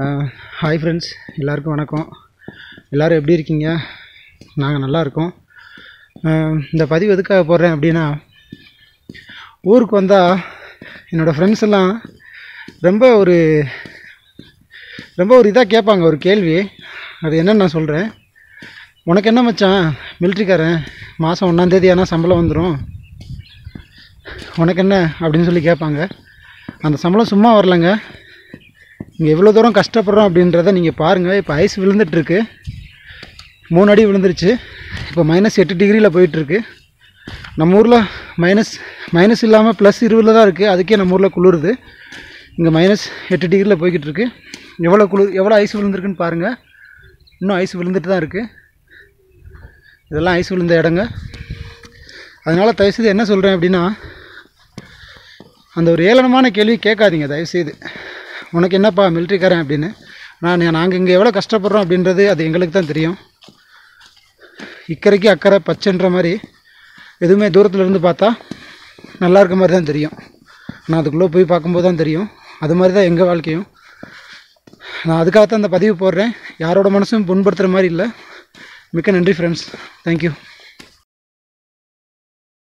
Hi friends எல்லாருக்கும் வணக்கம். எல்லோரும் எப்படி இருக்கீங்க? நாங்கள் நல்லா இருக்கோம். இந்த பதிவு எதுக்காக போடுறேன் அப்படின்னா ஊருக்கு வந்தால் என்னோடய ஃப்ரெண்ட்ஸ் எல்லாம் ரொம்ப ஒரு ரொம்ப ஒரு இதாக கேட்பாங்க ஒரு கேள்வி. அது என்னன்னு நான் சொல்கிறேன் உனக்கு என்ன மச்சான்? மிலிட்ரிக்காரன் மாதம் ஒன்றாந்தேதி ஆனால் சம்பளம் வந்துடும் உனக்கு என்ன அப்படின்னு சொல்லி கேட்பாங்க. அந்த சம்பளம் சும்மா வரலங்க. இங்கே எவ்வளோ தூரம் கஷ்டப்படுறோம் அப்படின்றத நீங்கள் பாருங்கள் இப்போ ஐஸ் விழுந்துட்டுருக்கு. மூணு அடி விழுந்துருச்சு. இப்போ மைனஸ் எட்டு டிகிரியில் போயிட்டுருக்கு. நம்ம ஊரில் மைனஸ் மைனஸ் இல்லாமல் ப்ளஸ் இருபதில் தான் இருக்குது அதுக்கே நம்ம ஊரில் குளிருது. இங்கே மைனஸ் எட்டு டிகிரியில் போய்கிட்டுருக்கு. எவ்வளோ குளிர் எவ்வளோ ஐஸ் விழுந்திருக்குன்னு பாருங்கள் இன்னும் ஐஸ் விழுந்துட்டு தான் இருக்குது இதெல்லாம் ஐஸ் விழுந்த இடங்க. அதனால் தயவுசெய்து என்ன சொல்கிறேன் அப்படின்னா அந்த ஒரு ஏளனமான கேள்வி கேட்காதீங்க. தயவுசெய்து. உனக்கு என்னப்பா மிலிட்ரிக்காரன் அப்படின்னு. நான் நாங்கள் இங்கே எவ்வளோ கஷ்டப்படுறோம் அப்படின்றது அது எங்களுக்கு தான் தெரியும். இக்கரைக்கு அக்கறை பச்சைன்ற மாதிரி எதுவுமே தூரத்தில் இருந்து பார்த்தா நல்லா இருக்க மாதிரி தான் தெரியும். நான் அதுக்குள்ளே போய் பார்க்கும்போது தான் தெரியும். அது மாதிரி தான் எங்கள் வாழ்க்கையும். நான் அதுக்காகத்தான் அந்த பதிவு போடுறேன். யாரோட மனசும் புண்படுத்துகிற மாதிரி இல்லை. மிக்க நன்றி ஃப்ரெண்ட்ஸ் தேங்க்யூ